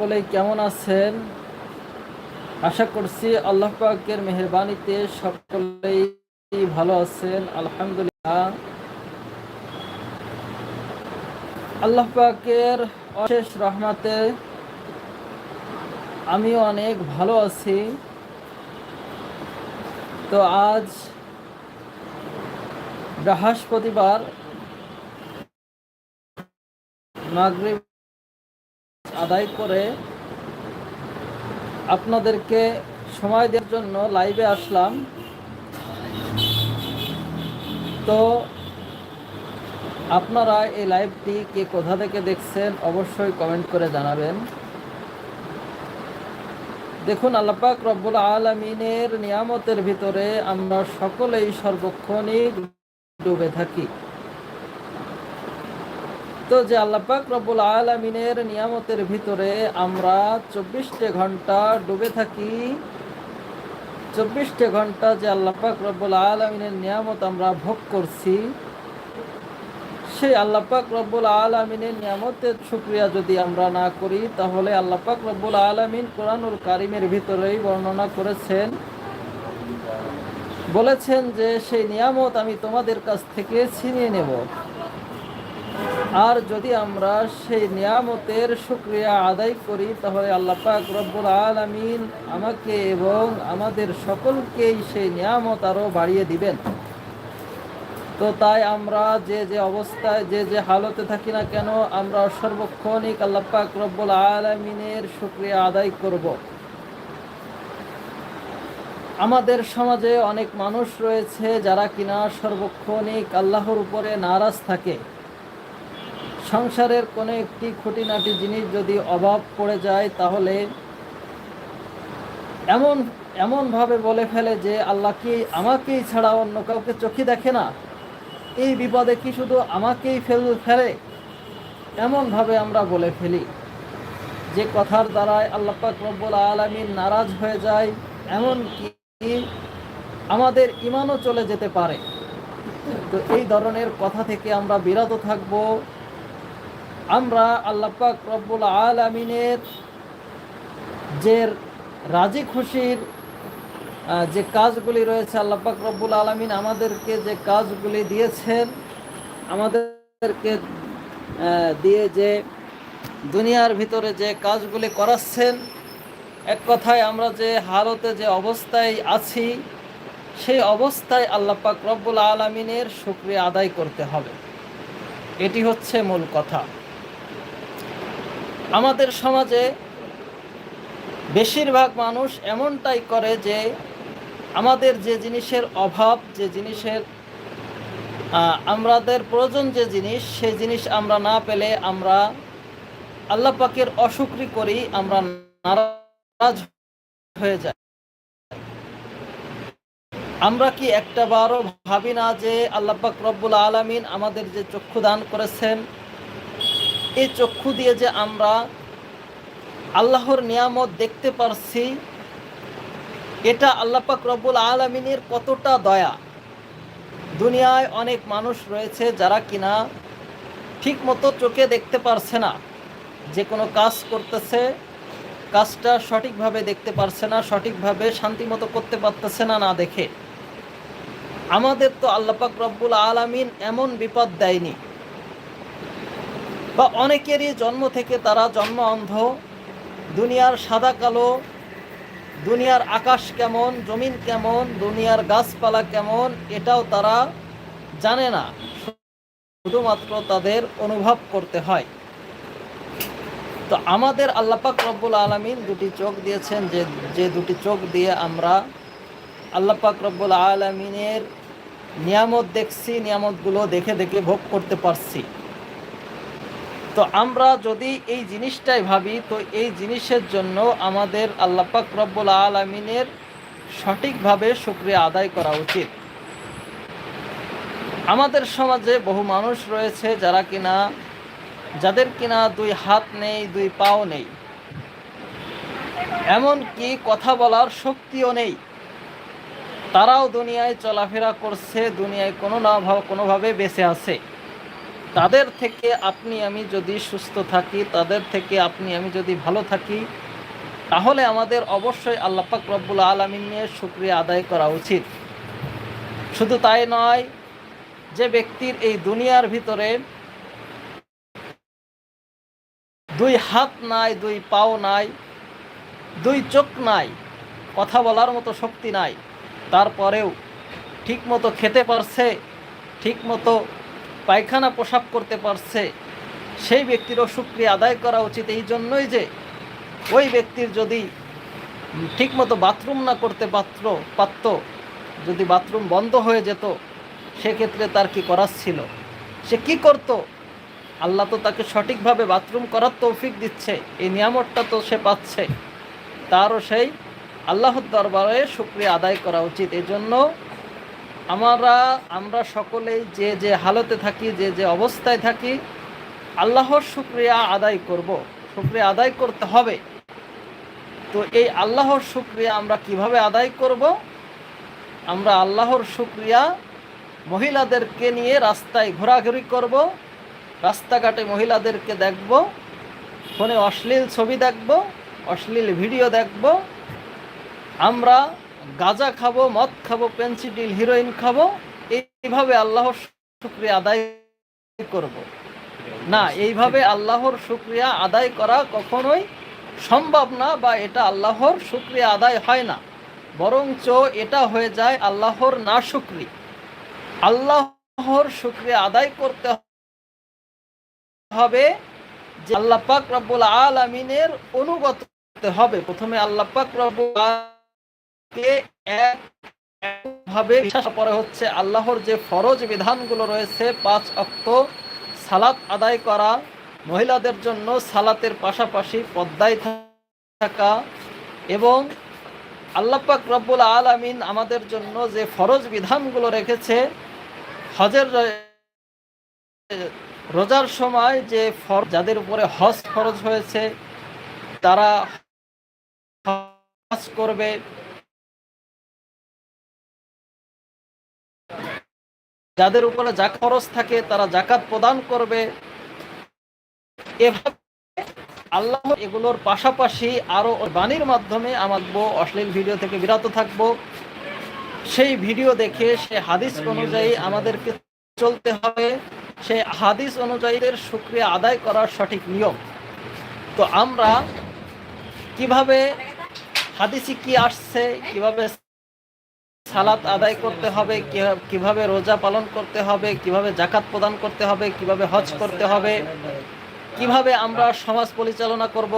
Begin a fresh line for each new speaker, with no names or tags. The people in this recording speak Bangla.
সকলেই কেমন আছেন? আশা করছি আল্লাহ পাকের মেহরবানিতে সকলেই ভালো আছেন, আলহামদুলিল্লাহ। আল্লাহ পাকের অশেষ রহমাতে আমিও অনেক ভালো আছি। তো আজ বৃহস্পতিবার, মাগরিব আদায় করে আপনাদেরকে সময় দেওয়ার জন্য লাইভে আসলাম। তো আপনারা এই লাইভটি কে কোথা থেকে দেখছেন অবশ্যই কমেন্ট করে জানাবেন। দেখুন আল্লাপাক রব্বুল আলমিনের নিয়ামতের ভিতরে আমরা সকলেই সর্বক্ষণই ডুবে থাকি। তো যে আল্লাপাক রব্বুল আলমিনের নিয়ামতের ভিতরে আমরা চব্বিশটে ঘণ্টা ডুবে থাকি। চব্বিশটে ঘণ্টা যে আল্লাপাক রব্বুল আলমিনের নিয়ামত আমরা ভোগ করছি, সেই আল্লাপাক রব্বুল আলমিনের নিয়ামতের শুক্রিয়া যদি আমরা না করি, তাহলে আল্লাপাক রব্বুল আলমিন কোরআনুল কারিমের ভিতরেই বর্ণনা করেছেন। বলেছেন যে, সেই নিয়ামত আমি তোমাদের কাছ থেকে ছিনিয়ে নেব। আর যদি আমরা সেই নিয়ামতের শুক্রিয়া আদায় করি, তাহলে আল্লাহ পাক রব্বুল আলমিন আমাকে এবং আমাদের সকলকেই সেই নিয়ামত আরও বাড়িয়ে দিবেন। তো তাই আমরা যে যে অবস্থায়, যে যে হালতে থাকি না কেন, আমরা সর্বক্ষণিক আল্লাহ পাক রব্বুল আলমিনের শুক্রিয়া আদায় করব। আমাদের সমাজে অনেক মানুষ রয়েছে যারা কিনা সর্বক্ষণিক আল্লাহর উপরে নারাজ থাকে। সংসারের কোনো একটি খুঁটিনাটি জিনিস যদি অভাব পড়ে যায়, তাহলে এমন, এমনভাবে বলে ফেলে যে আল্লাহ কি আমাকেই ছাড়া অন্য কাউকে চোখে দেখে না? এই বিপদে কি শুধু আমাকেই ফেল, ফেলে? এমনভাবে আমরা বলে ফেলি। যে কথার দ্বারায় আল্লাহ পাক রব্বুল আলমিন নারাজ হয়ে যায় এমন কি আমাদের ইমানও চলে যেতে পারে। তো এই ধরনের কথা থেকে আমরা বিরত থাকব। আমরা আল্লাপাক রব্বুল আলমিনের যে রাজি খুশির যে কাজগুলি রয়েছে আল্লাপাক রব্বুল আলমিন আমাদেরকে যে কাজগুলি দিয়েছেন, আমাদেরকে দিয়ে যে দুনিয়ার ভিতরে যে কাজগুলি করাচ্ছেন, এক কথায় আমরা যে হালতে যে অবস্থায় আছি, সেই অবস্থায় আল্লাপাক রব্বুল আলমিনের শুক্রিয়া আদায় করতে হবে। এটি হচ্ছে মূল কথা। আমাদের সমাজে বেশিরভাগ মানুষ এমনটাই করে যে আমাদের যে জিনিসের অভাব, যে জিনিসের আমাদের প্রয়োজন যে জিনিস সেই জিনিস আমরা না পেলে আমরা আল্লাহ পাকের অসুক্রি করি আমরা নারাজ হয়ে যাই। আমরা কি একটা বারও ভাবি না যে আল্লাহ পাক রব্বুল আলমিন আমাদের যে চক্ষু দান করেছেন এই চক্ষু দিয়ে যে আমরা আল্লাহর নিয়ামত দেখতে পারছি, এটা আল্লাপাক রব্বুল আলমিনের কতটা দয়া। দুনিয়ায় অনেক মানুষ রয়েছে যারা কিনা ঠিক মতো চোখে দেখতে পারছে না, যে কোনো কাজ করতেছে, কাজটা সঠিকভাবে দেখতে পারছে না, সঠিকভাবে শান্তিমতো করতে পারতেছে না না দেখে। আমাদের তো আল্লাপাক রব্বুল আলমিন এমন বিপদ দেয়নি। বা অনেকেরই জন্ম থেকে তারা জন্ম অন্ধ। দুনিয়ার সাদা কালো, দুনিয়ার আকাশ কেমন, জমিন কেমন, দুনিয়ার গাছপালা কেমন, এটাও তারা জানে না। শুধুমাত্র তাদের অনুভব করতে হয়। তো আমাদের আল্লাপাক রব্বুল আলমিন দুটি চোখ দিয়েছেন যে যে দুটি চোখ দিয়ে আমরা আল্লাপাক রব্বুল আলমিনের নিয়ামত দেখছি, নিয়ামতগুলো দেখে দেখে ভোগ করতে পারছি। তো আমরা যদি এই জিনিসটাই ভাবি, তো এই জিনিসের জন্য আমাদের আল্লাপাক রব্বুল আলমিনের সঠিকভাবে সুক্রিয়া আদায় করা উচিত। আমাদের সমাজে বহু মানুষ রয়েছে যারা কিনা, যাদের কিনা দুই হাত নেই, দুই পাও নেই। এমন কি কথা বলার শক্তিও নেই। তারাও দুনিয়ায় চলাফেরা করছে, দুনিয়ায় কোনো না কোনোভাবে বেঁচে আছে। তাদের থেকে আপনি আমি যদি সুস্থ থাকি, তাদের থেকে আপনি আমি যদি ভালো থাকি, তাহলে আমাদের অবশ্যই আল্লাপাক রব্বুল আলমিন নিয়ে শুক্রিয়া আদায় করা উচিত। শুধু তাই নয়, যে ব্যক্তির এই দুনিয়ার ভিতরে দুই হাত নাই, দুই পাও নাই, দুই চোখ নাই, কথা বলার মতো শক্তি নাই, তারপরেও ঠিকমতো খেতে পারছে, ঠিকমতো পায়খানা পোশাক করতে পারছে, সেই ব্যক্তিরও শুক্রিয়া আদায় করা উচিত। এই জন্যই যে ওই ব্যক্তির যদি ঠিকমতো বাথরুম না করতে পাত্র, পারত, যদি বাথরুম বন্ধ হয়ে যেত, সেক্ষেত্রে তার কি করার ছিল? সে কি করত? আল্লাহ তো তাকে সঠিকভাবে বাথরুম করার তৌফিক দিচ্ছে, এই নিয়ামতটা তো সে পাচ্ছে। তারও সেই আল্লাহর দরবারে শুক্রিয়া আদায় করা উচিত। এই জন্য আমরা আমরা সকলেই যে যে হালতে থাকি, যে যে অবস্থায় থাকি, আল্লাহর শুক্রিয়া আদায় করব। শুক্রিয়া আদায় করতে হবে। তো এই আল্লাহর শুক্রিয়া আমরা কীভাবে আদায় করব? আমরা আল্লাহর শুক্রিয়া মহিলাদেরকে নিয়ে রাস্তায় ঘোরাঘুরি করব, রাস্তাঘাটে মহিলাদেরকে দেখব, ফোনে অশ্লীল ছবি দেখব, অশ্লীল ভিডিও দেখব। আমরা গাঁজা খাব, মদ খাব, পেন্সিডিল, হিরোইন খাব, এইভাবে আল্লাহর শুক্রিয়া আদায় করব। না, এইভাবে আল্লাহর শুক্রিয়া আদায় করা কখনোই সম্ভব না বা এটা আল্লাহর শুক্রিয়া আদায় হয় না। বরঞ্চ এটা হয়ে যায় আল্লাহর না শুক্রি আল্লাহর শুক্রিয়া আদায় করতে হবে যে আল্লাহ পাক রব্বুল আলমিনের অনুগত হবে। প্রথমে আল্লাহ পাক রব্বুল এক ভাবে বিশ্বাস পরে হচ্ছে আল্লাহর যে ফরজ বিধানগুলো রয়েছে, পাঁচ অক্ত সালাত আদায় করা, মহিলাদের জন্য সালাতের পাশাপাশি পদ্মায় থাকা এবং আল্লাপাক রব্বুল আলমিন আমাদের জন্য যে ফরজ বিধানগুলো রেখেছে, হজের রোজার সময় যে ফর, যাদের উপরে হজ ফরজ হয়েছে, তারা হজ করবে যাদের উপরে যা খরচ থাকে তারা জাকাত প্রদান করবে। এভাবে আল্লাহ এগুলোর পাশাপাশি আরও বাণীর মাধ্যমে আমার অশ্লীল ভিডিও থেকে বিরত থাকব। সেই ভিডিও দেখে, সে হাদিস অনুযায়ী আমাদেরকে চলতে হবে। সে হাদিস অনুযায়ীদের সুক্রিয়া আদায় করার সঠিক নিয়ম। তো আমরা কীভাবে হাদিসি কি আসছে, কীভাবে সালাত আদায় করতে হবে কীভাবে রোজা পালন করতে হবে, কীভাবে জাকাত প্রদান করতে হবে, কীভাবে হজ করতে হবে, কীভাবে আমরা সমাজ পরিচালনা করব